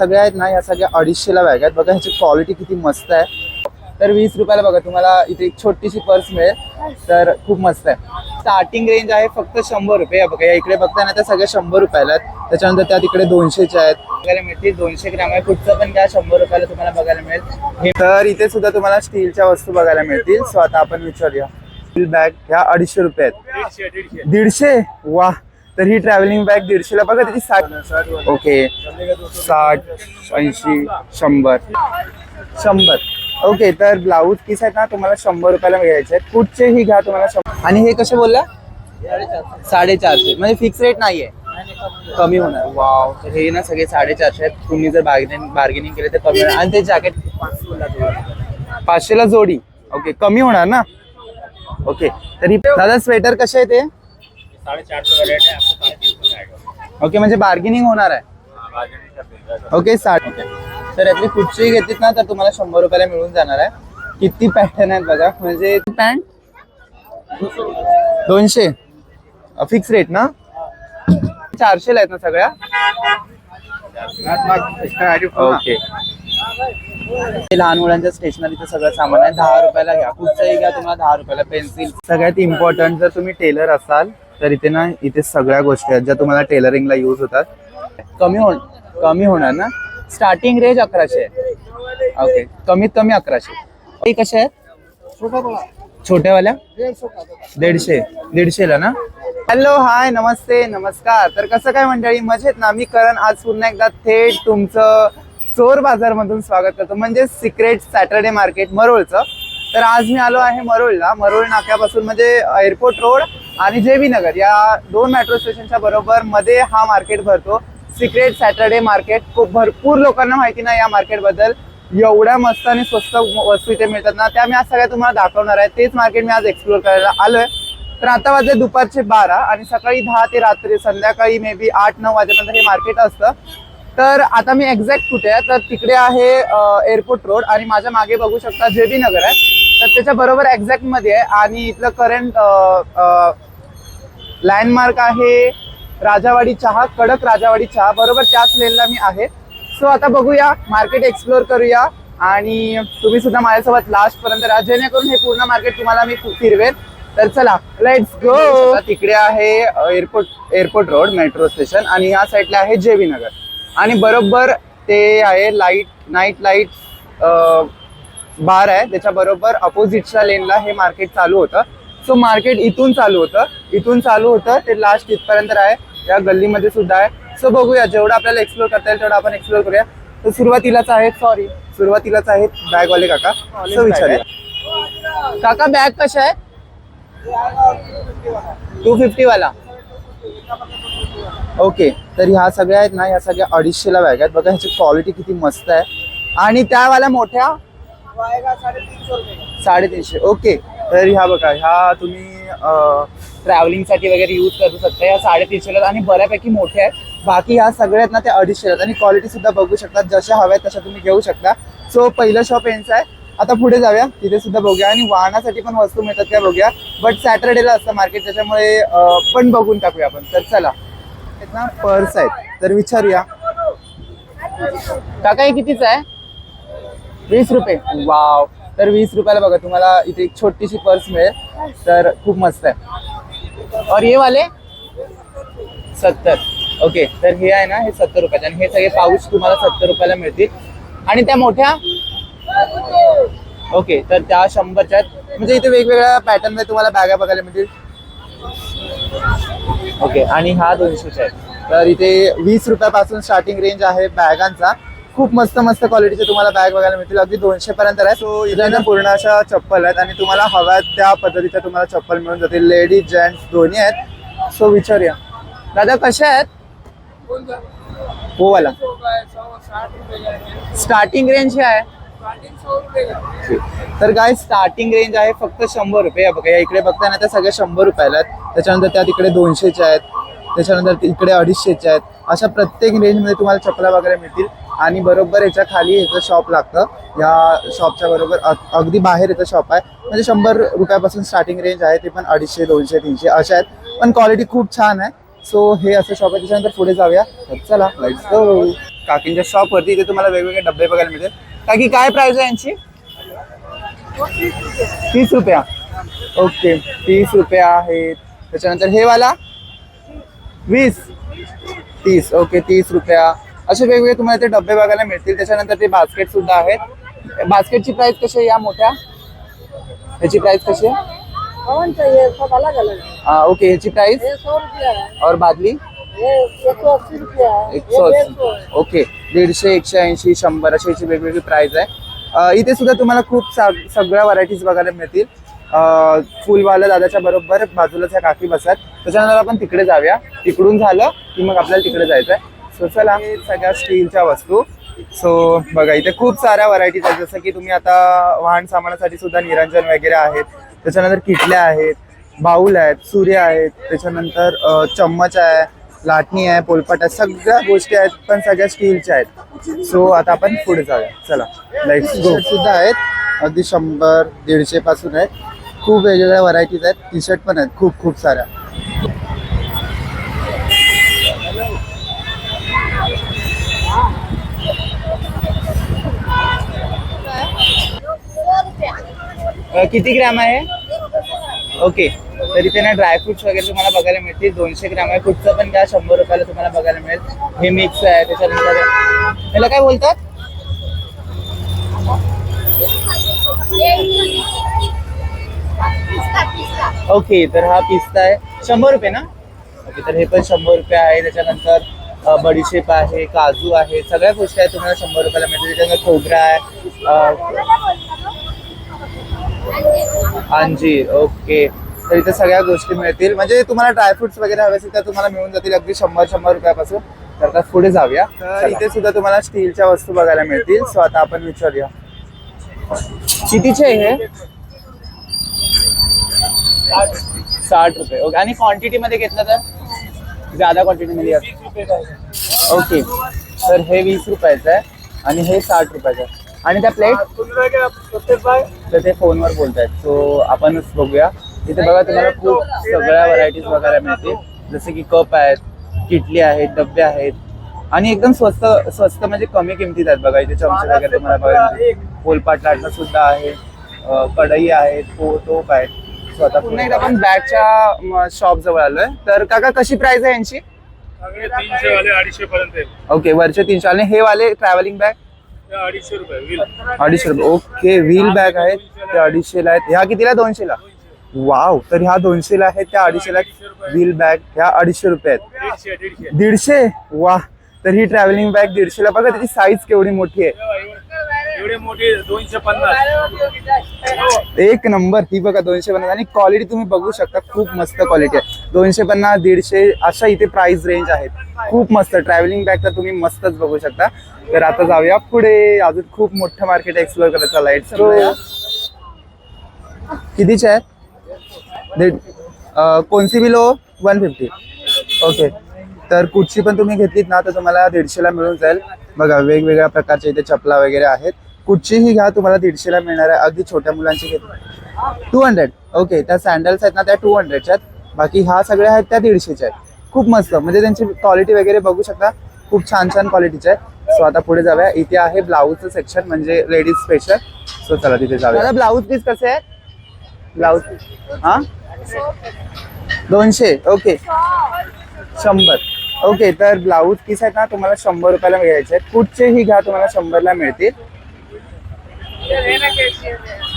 सगळ्या आहेत ना या सगळ्या अडीचशेला बॅग आहेत. बघा ह्याची क्वालिटी किती मस्त आहे. तर वीस रुपयाला बघा तुम्हाला इथे एक छोटीशी पर्स मिळेल. तर खूप मस्त आहे. स्टार्टिंग रेंज आहे फक्त शंभर रुपये. बघा या इकडे बघताय ना त्या सगळ्या शंभर रुपयाला आहेत. त्याच्यानंतर त्या तिकडे दोनशेच्या आहेत. बघायला मिळतील. दोनशे ग्रॅम आहे. कुठचं पण घ्या. शंभर रुपयाला तुम्हाला बघायला मिळेल. हे- तर इथे सुद्धा तुम्हाला स्टीलच्या वस्तू बघायला मिळतील. सो आता आपण विचारूया. स्टील बॅग ह्या अडीचशे रुपये आहेत. दीडशे वा तर ही ट्रॅव्हलिंग बॅग दीडशेला बघा त्याची साठ ओके. साठ ऐंशी शंभर. शंभर. ओके तर ब्लाऊज पीस आहेत ना तुम्हाला शंभर रुपयाला घ्यायचे आहेत. कुठचेही घ्या तुम्हाला आणि हे कसे बोलला? साडेचारशे. म्हणजे फिक्स रेट नाहीये. कमी होणार. वाव तर हे ना सगळे साडेचारशे आहेत. तुम्ही जर बार्गेनिंग बार्गेनिंग केले तर कमी होणार. आणि ते जॅकेट पाचशेला जोडी. ओके कमी होणार ना? ओके तरी दादा स्वेटर कसे आहे ते साढ़े चार सौ का रेट है आपको साढ़े तीन सौ में आएगा ओके म्हणजे बार्गेनिंग होणार आहे. हाँ, कर देंगे ओके साठ तर यातली कुठचीही घेतलीत ना तर तुम्हाला शंभर रुपयाला मिळून जाणार आहे. किती पॅटर्न आहेत बघा. म्हणजे पॅन्ट दोनशे. फिक्स रेट ना? चारशेला आहेत ना सगळ्या? ओके हे लहान मुलांच्या स्टेशनरीचं सगळं सामान आहे. दहा रुपयाला घ्या. कुठचंही घ्या तुम्हाला दहा रुपयाला पेन्सिल सगळ्यात इम्पॉर्टंट जर तुम्ही टेलर असाल तर इथे ना इथे सगळ्या गोष्टी आहेत ज्या तुम्हाला टेलरिंगला यूज होतात. कमी हो कमी होणार ना? स्टार्टिंग रेंज अकराशे. आहे ओके कमीत कमी अकराशे. कशा आहेत? छोट्यावाल्या. दीडशे. दीडशेला ना? हॅलो हाय नमस्ते नमस्कार. तर कसं काय मंडळी? मजेत ना? मी करण आज पुन्हा एकदा थेट तुमचं चोर बाजार मधून स्वागत करतो. म्हणजे सिक्रेट सॅटर्डे मार्केट मरोळचं. तर आज मी आलो आहे मरोळला. मरोळ नाक्यापासून म्हणजे एअरपोर्ट रोड आणि जे बी नगर या दोन मेट्रो स्टेशनच्या बरोबर मध्ये हा मार्केट भरतो. सिक्रेट सॅटर्डे मार्केट खूप भरपूर लोकांना माहिती नाही या मार्केटबद्दल. एवढ्या मस्त आणि स्वस्त वस्तू इथे मिळतात ना त्या मी आज सगळ्या तुम्हाला दाखवणार आहे. तेच मार्केट मी आज एक्सप्लोर करायला आलोय. तर आता वाजले दुपारचे बारा आणि सकाळी दहा ते रात्री संध्याकाळी मे बी आठ नऊ वाजेपर्यंत हे मार्केट असतं. तर आता मी एक्झॅक्ट कुठे आहे? तर तिकडे आहे एअरपोर्ट रोड आणि माझ्या मागे बघू शकता जे बी नगर आहे. तर त्याच्या बरोबर एक्झॅक्टमध्ये आहे आणि इथलं करंट लँडमार्क आहे राजावाडी चहा कडक राजावाडी चहा. बरोबर त्याच लेनला मी आहे. सो आता बघूया मार्केट एक्सप्लोर करूया आणि तुम्ही सुद्धा माझ्यासोबत लास्ट पर्यंत राहा. जेणेकरून हे पूर्ण मार्केट तुम्हाला मी फिरवेन. तर चला लेट्स गो तिकडे आहे airport airport road metro station आणि या साईडला आहे जे नगर. आणि बरोबर ते आहे लाइट नाईट लाइट बार आहे. त्याच्या बरोबर अपोजिटच्या लेनला हे मार्केट चालू होतं. सो मार्केट इथून चालू होतं. इथून चालू होतं. ते लास्ट इथपर्यंत आहे. या गल्लीमध्ये सुद्धा आहे. सो बघूया. जेवढं आपल्याला एक्सप्लोर करता येईल तेवढं आपण एक्सप्लोर करूया. तर सुरुवातीलाच आहेत सॉरी सुरुवातीलाच आहेत बॅगवाले काका. सो विचारूया. काका बॅग कशा आहे? टू फिफ्टी वाला. ओके तर ह्या सगळ्या आहेत ना ह्या सगळ्या अडीचशेला बॅग आहेत. बघा ह्याची क्वालिटी किती मस्त आहे. आणि त्यावाल्या मोठ्या? साडेतीनशे. ओके तर ह्या बघा ह्या तुम्ही ट्रॅव्हलिंगसाठी वगैरे यूज करू शकता. ह्या साडेतीनशेला आणि बऱ्यापैकी मोठ्या आहेत. बाकी ह्या सगळ्या आहेत ना त्या अडीचशे आहेत. आणि क्वालिटी सुद्धा बघू शकता. जशा हव्या आहेत तशा तुम्ही घेऊ शकता. सो पहिलं शॉप यांचं आहे. आता पुढे जाऊया. तिथे सुद्धा बघूया. आणि वाहनासाठी पण वस्तू मिळतात त्या बघूया. बट सॅटर्डेला असतं मार्केट त्याच्यामुळे पण बघून टाकूया आपण. तर चला. पर्स आहेत. तर विचारूया. काका हे कितीच आहे? वीस रुपये. वाव. तर वीस रुपयाला बघा तुम्हाला इथे एक छोटीशी पर्स मिळेल. तर खूप मस्त आहे. और ये वाले? सत्तर. ओके. तर हे आहे ना हे सत्तर रुपयाचे. आणि हे सगळे पाऊच तुम्हाला सत्तर रुपयाला मिळतील. आणि त्या मोठ्या? ओके. तर त्या शंभरच्या आहेत. म्हणजे इथे वेगवेगळ्या पॅटर्नमध्ये तुम्हाला बॅगा बघायला मिळतील. ओके आणि हा दोनशेच्या आहेत तर इथे वीस रुपयापासून स्टार्टिंग रेंज आहे बॅगांचा. खूप मस्त मस्त क्वालिटीचे तुम्हाला बॅग बघायला मिळतील. अगदी दोनशे पर्यंत आहे सो इथे ना पूर्ण अशा चप्पल आहेत आणि तुम्हाला हव्या त्या पद्धतीच्या तुम्हाला चप्पल मिळून जातील. लेडीज जेंट्स दोन्ही आहेत. सो विचारूया. दादा कशा आहेत? हो वाला. स्टार्टिंग रेंज काय आहे. तर काय स्टार्टिंग रेंज आहे फक्त शंभर रुपये. या बघा या इकडे बघताय ना त्या सगळ्या शंभर रुपयाला आहेत. त्याच्यानंतर त्या तिकडे दोनशेच्या आहेत. त्याच्यानंतर इकडे अडीचशेच्या आहेत. अशा प्रत्येक रेंजमध्ये तुम्हाला चपला वगैरे मिळतील. आणि बरोबर याच्या खाली याचं शॉप लागतं. या शॉपच्या बरोबर अग- अगदी बाहेर याचं शॉप आहे. म्हणजे शंभर रुपयापासून स्टार्टिंग रेंज आहे. ते पण अडीचशे दोनशे तीनशे अशा आहेत. पण क्वालिटी खूप छान आहे. सो हे असं शॉप आहे. त्याच्यानंतर पुढे जाऊया. चला काकींच्या शॉप वरती इथे तुम्हाला वेगवेगळे डब्बे बघायला मिळतील. काकी काय प्राइस आहे यांची? तीस रुपया. ओके तीस रुपया आहेत. त्याच्यानंतर हे वाला? वीस. तीस. ओके तीस रुपया. असे वेगवेगळे तुम्हाला ते डब्बे बघायला मिळतील. त्याच्यानंतर ते बास्केट सुद्धा आहेत. बास्केटची प्राइस कशी आहे या मोठ्या? ह्याची प्राइस कशी आहे? है ओके ह्याची प्राइस और बादली? एक एकशे अस्सी ओके. दीडशे एकशे ऐंशी शंभर अशी याची वेगवेगळी प्राइस आहे. इथे सुद्धा तुम्हाला खूप सा- सगळ्या व्हरायटीज बघायला मिळतील. फुलवाला दादाच्या बरोबर बाजूलाच ह्या काकी बसतात त्याच्यानंतर आपण तिकडे जाऊया. तिकडून झालं की मग आपल्याला तिकडे जायचं आहे सो चला हे सगळ्या स्टीलच्या वस्तू. सो बघा इथे खूप साऱ्या व्हरायटीज आहेत. जसं की तुम्ही आता वाहन सामानासाठी सुद्धा निरंजन वगैरे आहेत. त्याच्यानंतर किटल्या आहेत बाऊल आहेत सूर्य आहेत. त्याच्यानंतर चम्मच आहे. लाटणी आहे पोलपाट आहे सगळ्या गोष्टी आहेत पण सगळ्या स्टीलच्या आहेत. सो आता आपण पुढे जाऊया. चला लाइट सुद्धा आहेत. अगदी शंभर दीडशे पासून आहेत. खूप वेगवेगळ्या व्हरायटीज आहेत. टी शर्ट पण आहेत. खूप खूप साऱ्या. किती ग्रॅम आहे? ओके. तर इथे ना ड्रायफ्रुट्स वगैरे तुम्हाला बघायला मिळतील. दोनशे ग्रॅम आहे. कुठचं पण घ्या शंभर रुपयाला तुम्हाला बघायला मिळेल. हे मिक्स आहे. त्याच्यानंतर याला काय बोलतात? ओके तर हा पिस्ता आहे. शंभर रुपये ना? ओके तर हे पण शंभर रुपये आहे. त्याच्यानंतर बडीशेप आहे काजू आहे. सगळ्या गोष्टी आहेत तुम्हाला शंभर रुपयाला मिळतील. त्याच्यानंतर खोबरा आहे. अंजीर. ओके तर इथे सगळ्या गोष्टी मिळतील. म्हणजे तुम्हाला ड्रायफ्रुट्स वगैरे हवे असेल तर तुम्हाला मिळून जातील अगदी शंभर शंभर रुपयापासून. तर आता पुढे जाऊया. तर इथे सुद्धा तुम्हाला स्टीलच्या वस्तू बघायला मिळतील. सो आता आपण विचारूया. कितीचे हे? साठ रुपये. ओके. आणि क्वांटिटी मध्ये घेतलं तर? ज्यादा क्वांटिटी मध्ये. ओके. तर हे वीस रुपयाचं आहे आणि हे साठ रुपयाचं आहे. आणि त्या प्लेट तर ते फोनवर बोलतायत. सो आपणच बघूया. इथे बघा तुम्हाला खूप सगळ्या व्हरायटीज बघायला मिळतील. जसे की कप आहेत किटली आहेत डब्बे आहेत. आणि एकदम स्वस्त स्वस्त म्हणजे कमी किमतीत आहेत बघा. इथे चमचे वगैरे तुम्हाला बघायला पोलपाट लाटणं सुद्धा आहे. कढई आहेत तो टोप आहेत सो आता पुन्हा एकदा आपण बॅगच्या शॉप जवळ आलोय. तर काका कशी प्राइस आहे यांची? तीनशे वाले अडीचशे पर्यंत ओके वरचे तीनशे आणि हे वाले ट्रॅव्हलिंग बॅग अडीचशे रुपये अडीचशे रुपये. ओके व्हील बॅग आहेत. त्या अडीचशेला आहेत. ह्या कितीला? दोनशेला? वाव तर ह्या दोनशेला आहेत त्या अडीचशेला व्हील बॅग ह्या अडीचशे रुपये आहेत. दीडशे वा तर ही ट्रॅव्हलिंग बॅग दीडशेला बघा त्याची साईज केवढी मोठी आहे. एक नंबर ही बघा दोनशे पन्नास. आणि क्वालिटी तुम्ही बघू शकता खूप मस्त क्वालिटी आहे. दोनशे पन्नास दीडशे अशा इथे प्राइस रेंज आहेत. खूप मस्त ट्रॅव्हलिंग बॅग तर तुम्ही मस्तच बघू शकता. तर आता जाऊया पुढे. अजून खूप मोठं मार्केट एक्सप्लोर करायचं लाइट कितीचे आहेत? कोणसी बिलो वन फिफ्टी ओके. तर कुठची पण तुम्ही घेतलीत ना तर तुम्हाला दीडशेला मिळून जाईल. बघा वेगवेगळ्या प्रकारच्या इथे चपला वगैरे आहेत. कुठचीही घ्या तुम्हाला दीडशेला मिळणार आहे. अगदी छोट्या मुलांची घेतली. Two hundred okay. त्या सँडल्स आहेत ना त्या टू हंड्रेडच्या आहेत. बाकी ह्या सगळ्या आहेत त्या दीडशेच्या आहेत. खूप मस्त. म्हणजे त्यांची क्वालिटी वगैरे बघू शकता. खूप छान छान क्वालिटीच्या आहेत. सो आता पुढे जाऊया. इथे आहे ब्लाऊजचं सेक्शन म्हणजे लेडीज स्पेशल सो चला तिथे जाऊया. ब्लाऊज पीस कसे आहेत? ब्लाऊज? हां? दोनशे? ओके. शंभर. ओके तर ब्लाऊज पीस आहेत ना तुम्हाला शंभर रुपयाला मिळायचे आहेत. कुठचेही घ्या तुम्हाला शंभरला मिळतील.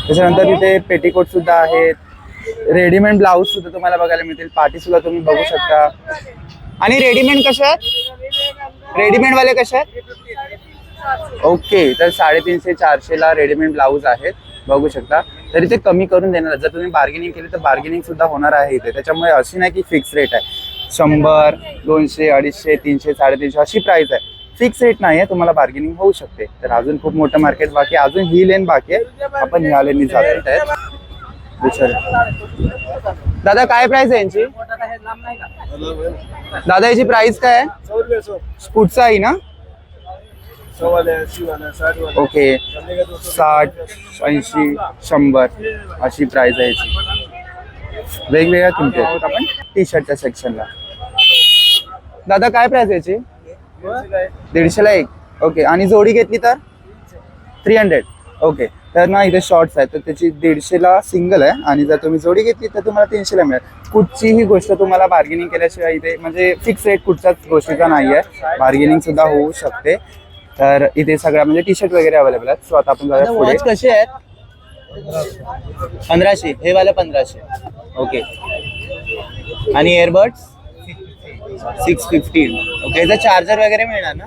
त्याच्यानंतर तिथे पेटीकोट सुद्धा आहेत. रेडीमेड ब्लाऊज सुद्धा तुम्हाला बघायला मिळतील. पाठी सुद्धा तुम्ही बघू शकता. आणि रेडीमेड कशा आहेत? रेडीमेड वाले कसे आहेत? ओके तर साडेतीनशे चारशेला रेडीमेड ब्लाऊज आहेत. बघू शकता. तर इथे कमी करून देणार. जर तुम्ही बार्गेनिंग केली तर बार्गेनिंग सुद्धा होणार आहे इथे. त्याच्यामुळे अशी नाही की फिक्स रेट आहे. शंभर दोनशे अडीचशे तीनशे साडेतीनशे अशी प्राइस आहे. फिक्स रेट नाही आहे तुम्हाला बार्गेनिंग होऊ शकते. तर अजून खूप मोठं मार्केट बाकी आहे. अजून ही लेन बाकी आहे. आपण ह्या लेननी जात विचार दादा काय प्राइस आहे यांची? दादा याची प्राइस काय आहे? कुठचा आहे ना? ओके. साठ ऐंशी शंभर अशी प्राईज आहे याची. वेगवेगळ्या किमती आहेत. आपण टी शर्टच्या सेक्शनला दादा काय प्राईज याची? दीडशेला एक. ओके. आणि जोडी घेतली तर? Three hundred okay. तर ना इथे शॉर्ट्स आहेत. तर त्याची दीडशेला सिंगल आहे. आणि जर तुम्ही जोडी घेतली तर तुम्हाला तीनशेला मिळेल. कुठचीही गोष्ट तुम्हाला बार्गेनिंग केल्याशिवाय इथे म्हणजे फिक्स रेट कुठच्याच गोष्टीचा नाही आहे बार्गेनिंग सुद्धा होऊ शकते. तर इथे सगळ्या म्हणजे टी शर्ट वगैरे अवेलेबल आहेत. सो आता आपण जाऊया पुढे. कसे आहेत? पंधराशे. हे वाले पंधराशे. ओके आणि एअरबड्स सिक्स फिफ्टीन ओके याचा चार्जर वगैरे मिळणार ना?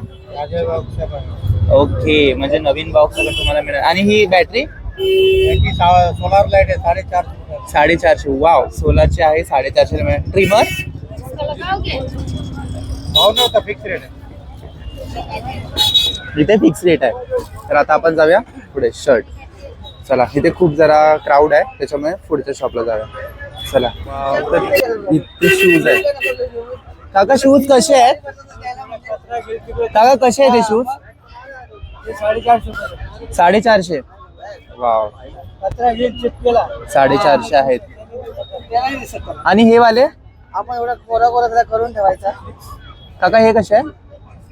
ओके म्हणजे नवीन बॉक्स तुम्हाला मिळणार. आणि ही बॅटरी सोलार लाइट आहे साडेचारशे साडेचारशे. वाव सोलारची आहे साडेचारशे मिळणार. ट्रिमर भाव नव्हता फिक्स रेट आहे. इथे फिक्स रेट आहे. तर आता आपण जाऊया पुढे शर्ट चला इथे खूप जरा क्राऊड आहे त्याच्यामुळे पुढच्या शॉपला जाऊया. चला. तर इथे शूज आहेत. काका शूज कसे आहेत? काका कसे आहेत हे शूज साडेचारशे. साडेचारशे वाव साडेचारशे आहेत. ते. आणि हे वाले? आपण एवढा कोरा कोरा करून ठेवायचा. काका हे कसे आहे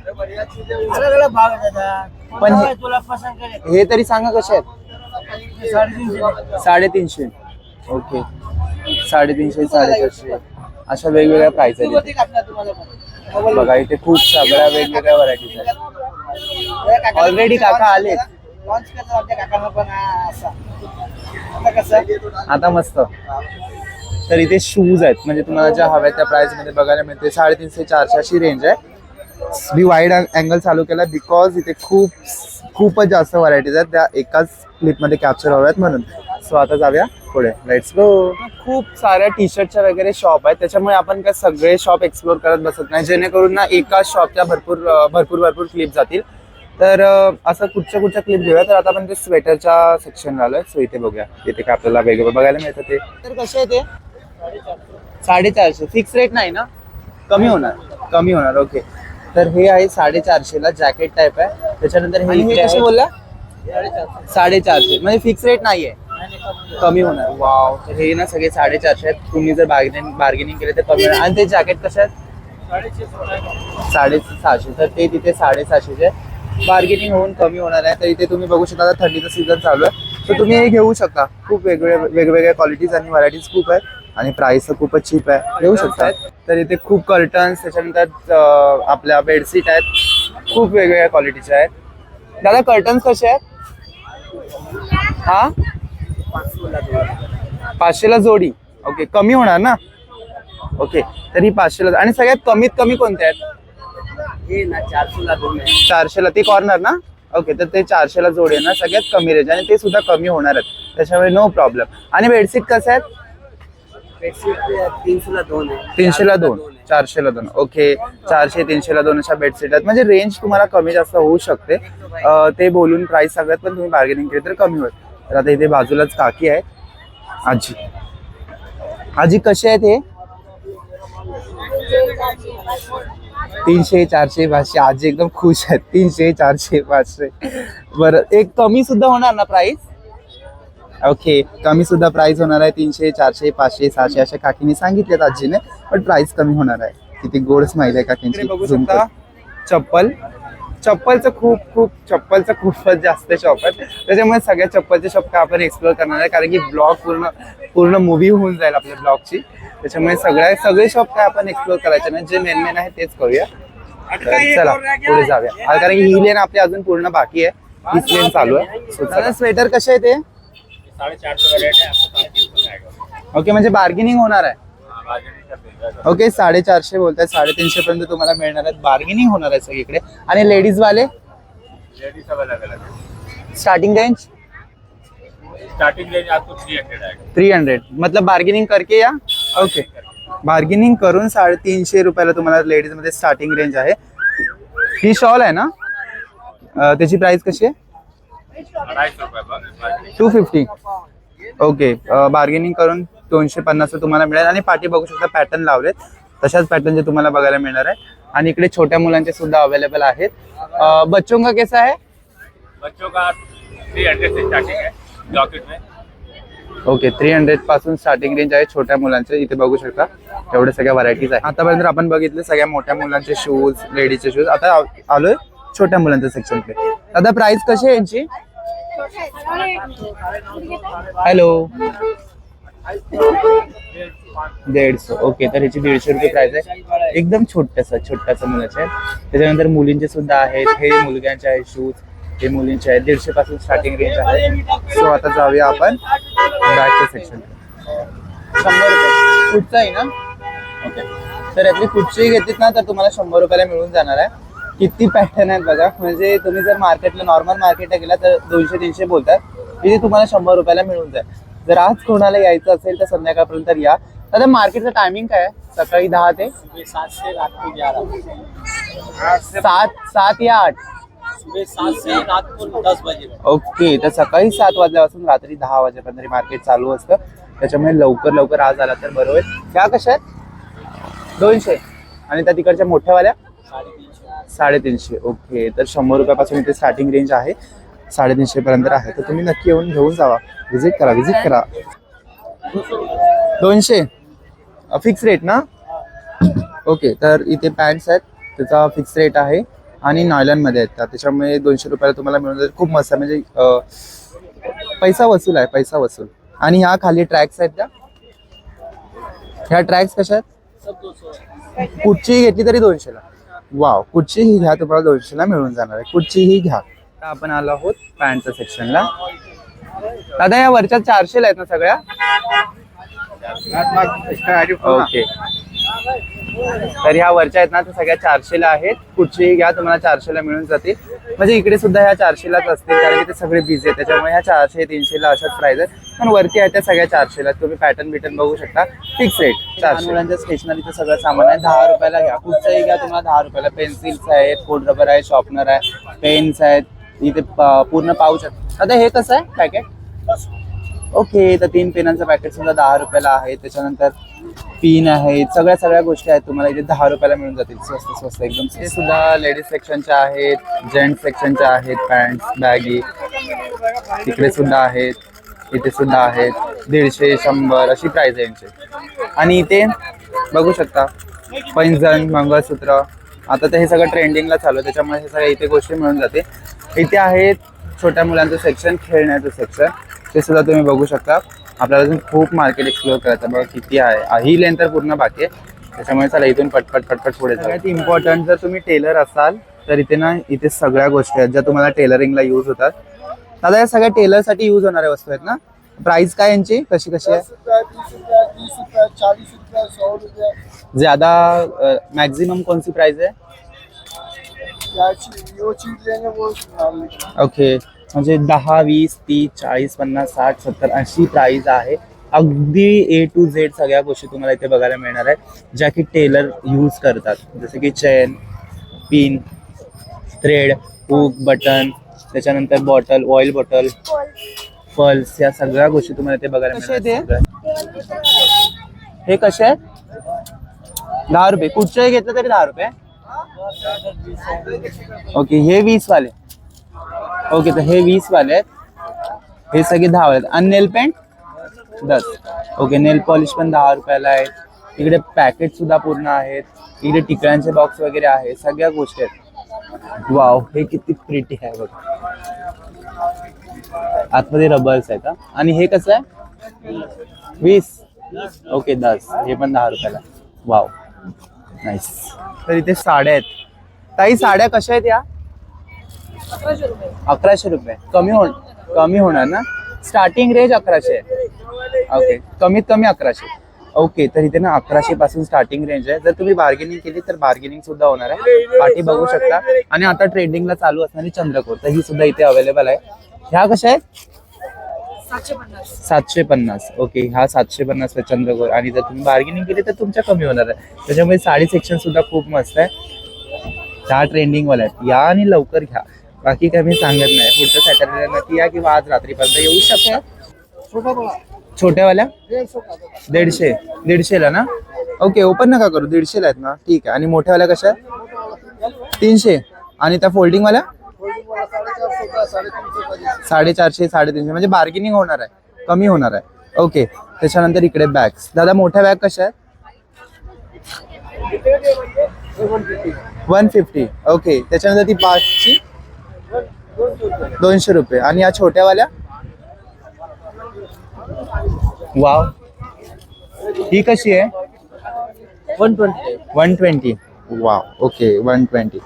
अलग अलग भाग आहे त्याचा पण हे- कोणता तुला पसंत करेल हे तरी सांगा कसे आहेत? साडेतीनशे साडेतीनशे. ओके. साडेतीनशे साडेचारशे. अशा वेगवेगळ्या प्राइस आहेत इथे. बघा इथे खूप सगळ्या वेगवेगळ्या व्हरायटीज आहेत. Already काका आलेत. लॉन्च करतात आमच्या काकांना पण हा, असा. आता कसं? आता मस्त. तर इथे शूज आहेत. म्हणजे तुम्हाला ज्या हव्या त्या प्राइसमध्ये बघायला मिळते साडेतीनशे चारशे अशी रेंज आहे. मी वाईड अँगल चालू केला बिकॉज इथे खूप खूपच जास्त व्हरायटीज आहेत. त्या एकाच क्लिपमध्ये कॅप्चर हव्यात म्हणून. सो आता जाऊया पुढे. लेट्स गो खूप साऱ्या टी शर्टच्या वगैरे शॉप आहेत. त्याच्यामुळे आपण काय सगळे शॉप एक्सप्लोर करत बसत नाही. जेणेकरून ना एकाच शॉपच्या भरपूर भरपूर भरपूर क्लिप जातील. तर असं कुठच्या कुठच्या क्लिप घेऊया? तर आता आपण ते स्वेटरच्या सेक्शन आलोय. सो इथे बघूया. इथे काय आपल्याला वेगवेगळं बघायला मिळतं ते. तर कसे आहे ते? साडेचारशे. फिक्स रेट नाही ना? कमी होणार. कमी होणार. ओके तर हे आहे साडेचारशेला जॅकेट टाईप आहे. त्याच्यानंतर हे कसे बोलला साडेचारशे. म्हणजे फिक्स रेट नाहीये. कमी होणार. वाव तर हे ना सगळे साडेचारशे आहेत. तुम्ही जर बार्गेनिंग बार्गेनिंग केले तर कमी होणार. आणि ते जॅकेट कसे आहेत? साडे सहाशे तर ते तिथे साडेसहाशेचे बार्गेनिंग होऊन कमी होणार आहे. तर इथे तुम्ही बघू शकता आता थंडीचं सीझन चालू आहे. तर तुम्ही हे घेऊ शकता. खूप वेगवेगळे वेगवेगळ्या क्वालिटीज आणि व्हरायटीज खूप आहेत. आणि प्राइस खूपच चीप आहे. घेऊ शकता तर इथे खूप कर्टन्स त्याच्यानंतर आपल्या बेडशीट आहेत. खूप वेगवेगळ्या क्वालिटीच्या आहेत. दादा कर्टन्स कसे आहेत? हा? पाचशेला जोडी. ओके कमी होणार ना? ओके तर ही पाचशेला आणि सगळ्यात कमीत कमी कोणते आहेत? हे ना चारशेला दोन चारशेला ती कॉर्नर ना? ओके तर ते चारशेला जोडी आहे ना सगळ्यात कमी रेंज आणि ते सुद्धा कमी होणार आहेत. त्याच्यामुळे नो प्रॉब्लेम आणि बेडशीट कसं आहेत? बेडशीट तीनशेला दोन. आहे तीनशेला दोन. चारशेला दोन. ओके चारशे तीनशेला दोन अशा बेडशीट आहेत. म्हणजे रेंज तुम्हाला कमी जास्त होऊ शकते. ते बोलून प्राइस सांगत पण तुम्ही बार्गेनिंग केली तर कमी होईल. तर आता इथे बाजूलाच काकी आहे आजी. आजी कसे आहेत हे? तीनशे चारशे पाचशे. आजी एकदम खुश आहेत. तीनशे चारशे पाचशे. बरं एक कमी सुद्धा होणार ना प्राइस ओके कमी सुद्धा प्राइस होणार आहे तीनशे चारशे पाचशे सहाशे अशा काकीने सांगितलेत आजीने पण प्राइस कमी होणार आहे. किती गोड स्माईल आहे काकींची बघू Zoom शकता. कर. चप्पल. चप्पलचं खूप खूप चप्पलचं खूपच जास्त शॉप आहे. त्याच्यामुळे सगळ्या चप्पलचे शॉप का आपण एक्सप्लोर करणार आहे कारण की ब्लॉग पूर्ण पूर्ण मूवी होऊन जाईल आपल्या ब्लॉगची त्याच्यामुळे सगळ्या सगळे शॉप काय आपण एक्सप्लोर करायचे नाही. जे मेन मेन आहे तेच करूया. तर चला पुढे जाऊया. आ, कारण की ही लेन आपली अजून पूर्ण बाकी आहे. हीच लेन चालू आहे. स्वेटर कसे आहे ते साढ़े चार सौ का रेट है आपको साढ़े तीन सौ में आएगा ओके म्हणजे बार्गेनिंग होणार आहे? हाँ, bargaining कर देंगे। ओके साडेचारशे बोलताय साडेतीनशे पर्यंत तुम्हाला मिळणार आहेत. बार्गेनिंग होणार आहे सगळीकडे. आणि लेडीज वाले लेडीज सब अलग अलग है स्टार्टिंग रेंज स्टार्टिंग रेंज आपको थ्री हंड्रेड आएगा थ्री हंड्रेड मतलब बार्गेनिंग करके या? ओके बार्गेनिंग करून साडेतीनशे रुपयाला तुम्हाला लेडीजमध्ये स्टार्टिंग रेंज आहे. ही शॉल आहे ना? अं, त्याची प्राइस कशी आहे अढ़ाई सौ रुपये bargaining। Two fifty? Okay bargaining करून दोनशे पन्नास तुम्हाला मिळेल. आणि पाठी बघू शकता पॅटर्न लावलेत. तशाच पॅटर्नचे तुम्हाला बघायला मिळणार आहे. आणि इकडे छोट्या मुलांचे सुद्धा अवेलेबल आहेत. बच्चों का कैसा आहे? बच्चों का थ्री हंड्रेड से स्टार्टिंग है जॉकेट में ओके थ्री हंड्रेडपासून स्टार्टिंग रेंज आहे छोट्या मुलांचे. इथे बघू शकता एवढ्या सगळ्या व्हरायटीज आहे आतापर्यंत आपण बघितले सगळ्या मोठ्या मुलांचे शूज लेडीजचे शूज आता आलोय? छोट्या मुलांचं सेक्शन प्ले दादा प्राइस कशी आहे यांची? हॅलो दीडशे. ओके तर ह्याची दीडशे रुपये प्राइस आहे. एकदम छोटस छोटासा मुलाचे त्याच्यानंतर मुलींचे सुद्धा आहेत. हे मुलग्यांचे आहेत शूज हे मुलींचे आहेत. दीडशे पासून स्टार्टिंग रेंज आहे. सो आता जाऊया आपण बॅगच्या सेक्शन शंभर रुपये. कुठचं आहे ना? ओके तर यातली कुठचीही घेतलीत ना तर तुम्हाला शंभर रुपयाला मिळून जाणार आहे. किती पॅटर्न आहेत बघा. म्हणजे तुम्ही जर मार्केटला नॉर्मल मार्केटला गेला तर दोनशे तीनशे बोलतात. इथे तुम्हाला शंभर रुपयाला मिळून जाईल. जर आज कोणाला यायचं असेल तर संध्याकाळपर्यंत या. दादा मार्केटचं टायमिंग काय आहे? सकाळी दहा ते? सात से रात को ग्यारह सात सात या आठ. ओके तर सकाळी सात वाजल्यापासून रात्री दहा वाजेपर्यंत मार्केट चालू असतं. त्याच्यामुळे लवकर लवकर आज आला तर बरोबर ह्या कशा आहेत? दोनशे. आणि त्या तिकडच्या मोठ्यावाल्या? साडेतीनशे. ओके. तर शंभर रुपयापासून इथे स्टार्टिंग रेंज आहे. साडेतीनशे पर्यंत आहे. तर तुम्ही नक्की येऊन घेऊन जावा. व्हिजिट करा व्हिजिट करा. दोनशे. फिक्स रेट ना? ओके. तर इथे पॅन्ट्स आहेत. त्याचा फिक्स रेट आहे. आणि मध्ये आहेत. त्या. त्याच्यामुळे दोनशे रुपयाला तुम्हाला मिळून जाईल. खूप मस्त आहे. म्हणजे पैसा वसूल आहे. पैसा वसूल. आणि ह्या खाली ट्रॅक्स आहेत त्या. ह्या ट्रॅक्स कशा आहेत? कुठचीही घेतली तरी दोनशेला. वाव कुठचीही घ्या तुम्हाला दोनशेला मिळून जाणार आहे. कुठचीही घ्या. आपण आलो आहोत पॅन्टच्या सेक्शनला दादा या वरच्या चारशेला आहेत ना सगळ्या? ओके तर ह्या वरच्या आहेत ना त्या सगळ्या चारशेला आहेत. कुठचीही घ्या तुम्हाला चारशेला मिळून जातील. म्हणजे इकडे सुद्धा ह्या चारशेलाच असतील कारण की ते सगळे बिझी आहेत. त्याच्यामुळे ह्या चारशे तीनशेला अशाच प्राईज आहेत. पण वरती आहेत त्या सगळ्या चारशेला. तुम्ही पॅटर्न बिटर्न बघू शकता. फिक्स रेट चारशे. मुलांच्या स्टेशनरीचं सगळं सामान आहे. दहा रुपयाला घ्या. कुठचंही घ्या तुम्हाला दहा रुपयाला. पेन्सिल्स आहेत कोड रबर आहे शॉर्पनर आहे पेन्स आहेत. इथे पूर्ण पाऊच आहेत आता हे कसं आहे? पॅकेट ओके तर तीन पेनांचं पॅकेट सुद्धा दहा रुपयाला आहे. त्याच्यानंतर पिन आहेत सगळ्या सगळ्या गोष्टी आहेत तुम्हाला. इथे दहा रुपयाला मिळून जातील. स्वस्त स्वस्त एकदम हे सुद्धा लेडीज सेक्शनच्या आहेत जेंट्स सेक्शनच्या आहेत पॅन्ट बॅगी तिकडे सुद्धा आहेत इथे सुद्धा आहेत. दीडशे शंभर अशी प्राइस आहे यांची. आणि इथे बघू शकता पैंजण मंगळसूत्र. आता तर हे सगळं ट्रेंडिंगला चालू आहे त्याच्यामुळे हे सगळ्या इथे गोष्टी मिळून जाते. इथे आहेत छोट्या मुलांचं सेक्शन खेळण्याचं सेक्शन ते सुद्धा तुम्ही बघू शकता. आपल्याला अजून खूप मार्केट एक्सप्लोअर करायचं बघा किती आहे. ही लेंथ तर पूर्ण बाकी आहे. त्याच्यामुळे चला इथून पटपट पटपट पुढे सगळ्यात इम्पॉर्टंट जर तुम्ही टेलर असाल तर इथे ना इथे सगळ्या गोष्टी आहेत ज्या तुम्हाला टेलरिंगला यूज होतात. दादा या सगळ्या टेलरसाठी यूज होणाऱ्या वस्तू आहेत ना? प्राइस काय यांची? कशी कशी आहे? ज्यादा मॅक्झिमम कोणती प्राइस आहे? ओके म्हणजे दहा वीस तीस चाळीस पन्नास साठ सत्तर अशी प्राइस आहे. अगदी ए टू झेड सगळ्या गोष्टी तुम्हाला इथे बघायला मिळणार आहेत ज्या की टेलर यूज करतात. जसे की chain pin thread hook button त्याच्यानंतर बॉटल ऑइल बॉटल पल्स या सगळ्या गोष्टी तुम्हाला इथे बघायला मिळणार हे कसे आहेत? दहा रुपये. कुठचंही घेतलं तरी दहा रुपये. ओके हे वीस वाले ओके तर हे वीस वाले आहेत. हे सगळे दहा वाले आहेत. आणि नेल पेंट? दस. ओके नेल पॉलिश पण दहा रुपयाला आहेत. इकडे पॅकेट सुद्धा पूर्ण आहेत. इकडे टिकळ्यांचे बॉक्स वगैरे आहे सगळ्या गोष्टी आहेत. वाव हे किती प्रिटी आहे बघा. आतमध्ये रबर्स आहेत का आणि हे कसं आहे? वीस. ओके दस. हे पण दहा रुपयाला वाव नाईस तर इथे साड्या आहेत. ताई साड्या कशा आहेत या? अकराशे रुपये. कमी हो कमी होणार ना? स्टार्टिंग रेंज अकराशे. आहे ओके कमीत कमी अकराशे. ओके तर इथे ना अकराशे पासून स्टार्टिंग रेंज आहे. जर तुम्ही बार्गेनिंग केली तर बार्गेनिंग सुद्धा होणार आहे. पाठी बघू शकता. आणि आता ट्रेंडिंगला चालू असणारी चंद्रकोर. तर ही सुद्धा इथे अवेलेबल आहे. ह्या कशा आहेत? सातशे पन्नास. ओके हा सातशे पन्नास आहे चंद्रकोर. आणि जर तुम्ही बार्गेनिंग केली तर तुमच्या कमी होणार आहे. त्याच्यामुळे साडी सेक्शन सुद्धा खूप मस्त आहे. ह्या ट्रेंडिंग वाल्या आहेत. या आणि लवकर घ्या. बाकी काय मी सांगत नाही. पुढच्या सॅटर्डेला नक्की या किंवा आज रात्रीपर्यंत येऊ शकता. छोट्यावाल्या? दीडशे. दीडशेला ना? ओके ओपन नका करू. दीडशेला आहेत ना? ठीक आहे. आणि मोठ्यावाल्या कशा तीनशे. आणि त्या फोल्डिंगवाल्या। साडेचारशे साडेतीनशे. म्हणजे बार्गेनिंग होणार आहे. कमी होणार आहे. ओके त्याच्यानंतर इकडे बॅग्स दादा मोठ्या बॅग कशा आहेत? वन फिफ्टी ओके त्याच्यानंतर ती पाचची दोनशे रुपये. आणि या छोट्यावाल्या? वाव. ही कशी आहे? One twenty one twenty. Wow. Okay one twenty.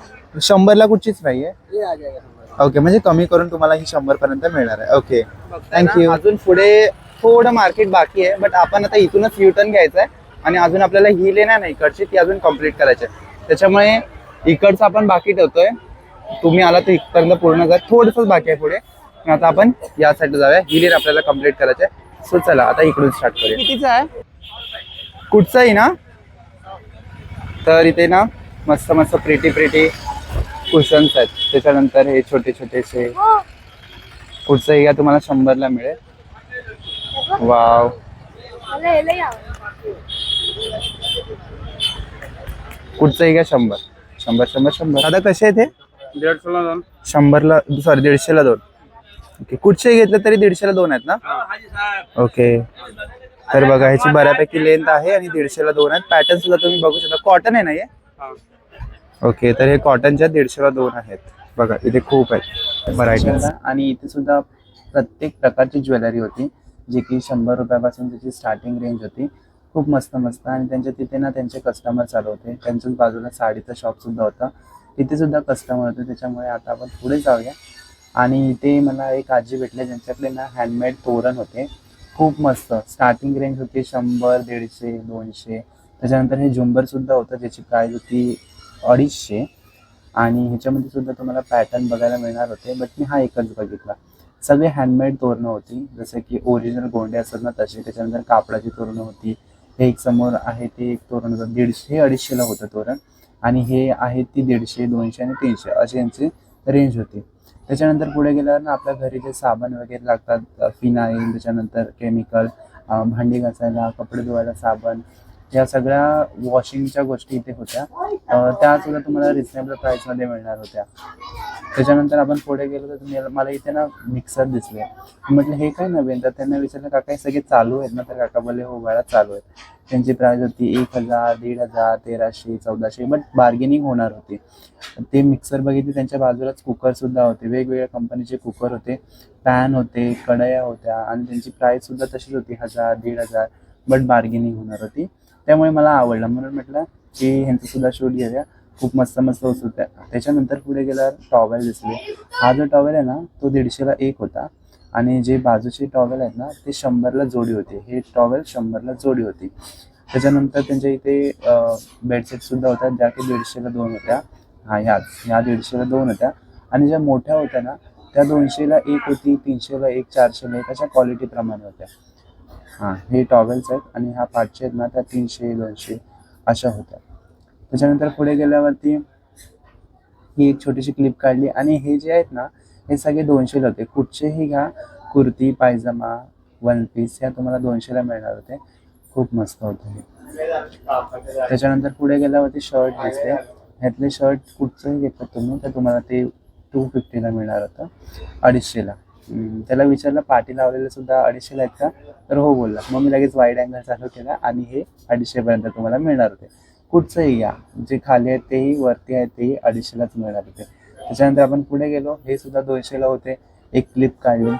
शंभरला कुठचीच नाही आहे? ये आ जाएगा ओके म्हणजे कमी करून तुम्हाला ही शंभर पर्यंत मिळणार आहे. ओके थँक्यू अजून पुढे थोडं मार्केट बाकी आहे बट आपण आता इथूनच युटर्न घ्यायचं आहे आणि अजून आपल्याला ही लेन आहे ना इकडची ती अजून कंप्लीट करायची आहे. त्याच्यामुळे इकडचं आपण बाकी ठेवतोय. तुम्ही आला तर इथपर्यंत पूर्ण जा थोडंसंच बाकी आहे पुढे. आता आपण या साईडला जाऊया. ही लेन आपल्याला कंप्लीट करायचं आहे. सो चला आता इकडून स्टार्ट करूया. कितीचं आहे? कुठचंही ना? तर इथे ना मस्त मस्त प्रिटी प्रिटी कुशन्स आहेत. त्याच्यानंतर हे छोटे छोटेसे. कुठचंही घ्या तुम्हाला शंभरला मिळेल. वाव कुठचंही घ्या शंभर. शंभर शंभर शंभर. आता कसे आहेत हे? सौ दोन. शंभरला सॉरी दीडशेला दोन. ओके कुठचेही घेतलं तरी दीडशेला दोन आहेत ना? ओके तर बघा ह्याची बऱ्यापैकी लेंथ आहे आणि दीडशेला दोन आहेत. पॅटर्न सुद्धा तुम्ही बघू शकता. कॉटन आहे ना हे? ओके तर हे कॉटनच्या दीडशेला दोन आहेत. बघा इथे खूप आहेत. व्हरायटी आणि इथे सुद्धा प्रत्येक प्रकारची ज्वेलरी होती जी की शंभर रुपयापासून त्याची स्टार्टिंग रेंज होती. खूप मस्त मस्त. आणि त्यांच्या तिथे ना त्यांचे कस्टमर चालू होते. त्यांच्याच बाजूला साडीचं शॉप सुद्धा होतं. तिथे सुद्धा कस्टमर होते त्याच्यामुळे आता आपण पुढे जाऊया. आणि इथे मला एक आजी भेटले ज्यांच्याकडे ना हँडमेड तोरण होते. खूप मस्त. स्टार्टिंग रेंज होती शंभर दीडशे दोनशे. त्याच्यानंतर हे झुंबर सुद्धा होतं ज्याची प्राईज होती अडीचशे. आणि ह्याच्यामध्ये सुद्धा तुम्हाला पॅटर्न बघायला मिळणार होते बट मी हा एकच बघितला. सगळे हँडमेड तोरणं होती. जसं की ओरिजिनल गोंडे असतात ना तसे त्याच्यानंतर कापडाची तोरणं होती. हे एक समोर आहे ते एक तोरण होतं. दीडशे हे अडीचशेला होतं तोरण. आणि हे आहेत ती दीडशे दोनशे आणि तीनशे असे यांची रेंज होती. त्याच्यानंतर पुढे गेल्यावर ना आपल्या घरी जे साबण वगैरे लागतात फिनाईल त्याच्यानंतर केमिकल भांडी घासायला कपडे धुवायला साबण या सगळ्या वॉशिंगच्या गोष्टी इथे होत्या त्या सुद्धा तुम्हाला रिजनेबल प्राईसमध्ये मिळणार होत्या. त्याच्यानंतर आपण पुढे गेलो तर तुम्ही मला इथे ना मिक्सर दिसले. म्हटलं हे काय नवीन? तर त्यांना विचारलं काका हे सगळे चालू आहेत ना? तर काका बोलले हो बाळा चालू आहेत. त्यांची प्राईस होती एक हजार दीड हजार तेराशे चौदाशे बट बार्गेनिंग होणार होती. ते मिक्सर बघितले त्यांच्या बाजूलाच कुकर सुद्धा होते. वेगवेगळ्या कंपनीचे कुकर होते. पॅन होते कढया होत्या आणि त्यांची प्राईस सुद्धा तशीच होती हजार दीड हजार बट बार्गेनिंग होणार होती. त्यामुळे मला आवडलं. म्हणून म्हटलं की ह्यांचं सुद्धा शूट घेऊया. खूप मस्त मस्त वस्तू होत्या त्याच्यानंतर पुढे गेल्यावर टॉवेल दिसले. हा जो टॉवेल आहे ना तो दीडशेला एक होता. आणि जे बाजूचे टॉवेल आहेत ना ते शंभरला जोडी होते. हे टॉवेल शंभरला जोडी होती. त्याच्यानंतर त्यांच्या इथे बेडशीटसुद्धा होत्या ज्या की दीडशेला दोन होत्या. हा ह्याच ह्या दीडशेला दोन होत्या. आणि ज्या मोठ्या होत्या ना त्या दोनशेला एक होती तीनशेला एक चारशेला एक अशा क्वालिटीप्रमाणे होत्या. हां हे टॉवेल्स आहेत आणि ह्या पाचशे आहेत ना त्या तीनशे दोनशे अशा होत्या. त्याच्यानंतर पुढे गेल्यावरती ही एक छोटीशी क्लिप काढली आणि हे जे आहेत ना हे सगळे दोनशेला होते. कुठचेही घ्या कुर्ती पायजमा वन पीस ह्या तुम्हाला दोनशेला मिळणार होते. खूप मस्त होते हे. त्याच्यानंतर पुढे गेल्यावरती शर्ट दिसते. ह्यातले शर्ट कुठचंही घेतलं तुम्ही तर तुम्हाला ते टू फिफ्टीला मिळणार होतं. अडीचशेला. त्याला विचारलं पाठी लावलेले सुद्धा अडीचशेला आहेत का? तर हो बोलला. मग मी लगेच वाईड अँगल चालू केला आणि हे अडीचशेपर्यंत तुम्हाला मिळणार होते. कुठचंही या. जे खाली आहेत तेही वरती आहेत तेही अडीचशेलाच मिळणार होते. त्याच्यानंतर आपण पुढे गेलो. हे सुद्धा दोनशेला होते. एक क्लिप काढली.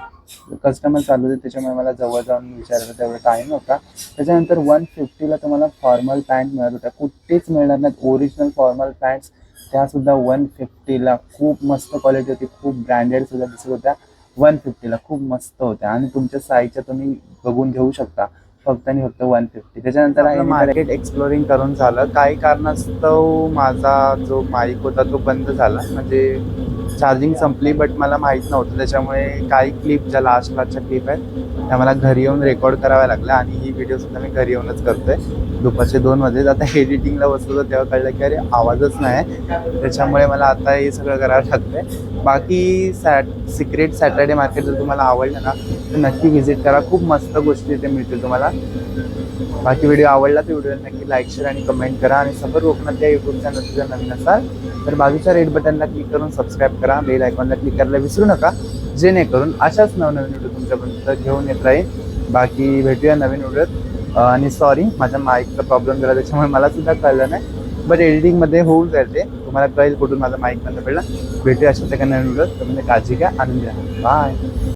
कस्टमर चालू होते त्याच्यामुळे मला जवळ जाऊन विचारायला तेवढा टाईम नव्हता. त्याच्यानंतर वन फिफ्टीला तुम्हाला फॉर्मल पॅन्ट मिळत होत्या. कुठेच मिळणार नाहीत. ओरिजिनल फॉर्मल पॅन्ट्स त्यासुद्धा वन फिफ्टीला खूप मस्त क्वालिटी होती. खूप ब्रँडेड सुद्धा दिसत होत्या. वन फिफ्टीला खूप मस्त होत्या आणि तुमच्या साईजच्या तुम्ही बघून घेऊ शकता. फक्त आणि फक्त वन फिफ्टी त्याच्यानंतर आहे मार्केट एक्सप्लोरिंग करून झालं. काही कारणास्तव माझा जो माईक होता तो बंद झाला. म्हणजे चार्जिंग संपली बट मला माहीत नव्हतं. त्याच्यामुळे काही क्लिप ज्या लास्ट लास्टच्या क्लिप आहेत त्या मला घरी येऊन रेकॉर्ड कराव्या लागल्या आणि ही व्हिडिओसुद्धा मी घरी येऊनच करतोय. दुपारचे दोन वाजे आता एडिटिंगला बसलो तर तेव्हा कळलं की अरे आवाजच नाही त्याच्यामुळे मला आता हे सगळं करावं लागतंय. बाकी सॅट सिक्रेट सॅटर्डे मार्केट जर तुम्हाला आवडलं ना तर नक्की व्हिजिट करा. खूप मस्त गोष्टी इथे मिळतील तुम्हाला. बाकी व्हिडिओ आवडला तर व्हिडिओ नक्की लाईक शेअर आणि कमेंट करा. आणि सफर कोकणात या यूट्यूब चॅनल जर नवीन असाल तर बाजूच्या रेड बटनला क्लिक करून सबस्क्राईब करा. बेल आयकॉनला क्लिक करायला विसरू नका. जेणेकरून अशाच नवनवीन व्हिडिओ तुमच्यापर्यंत घेऊन येत राहील बाकी भेटूया नवीन व्हिडिओत आणि सॉरी माझ्या माईकचा प्रॉब्लेम झाला त्याच्यामुळे मला सुद्धा कळलं नाही. बट एडिटिंगमध्ये होऊन जाईल ते. तुम्हाला कळेल कुठून माझा माईक बंद पडला. भेटूया अशा नवीन व्हिडिओ तुम्ही काळजी घ्या आनंदी राहा. बाय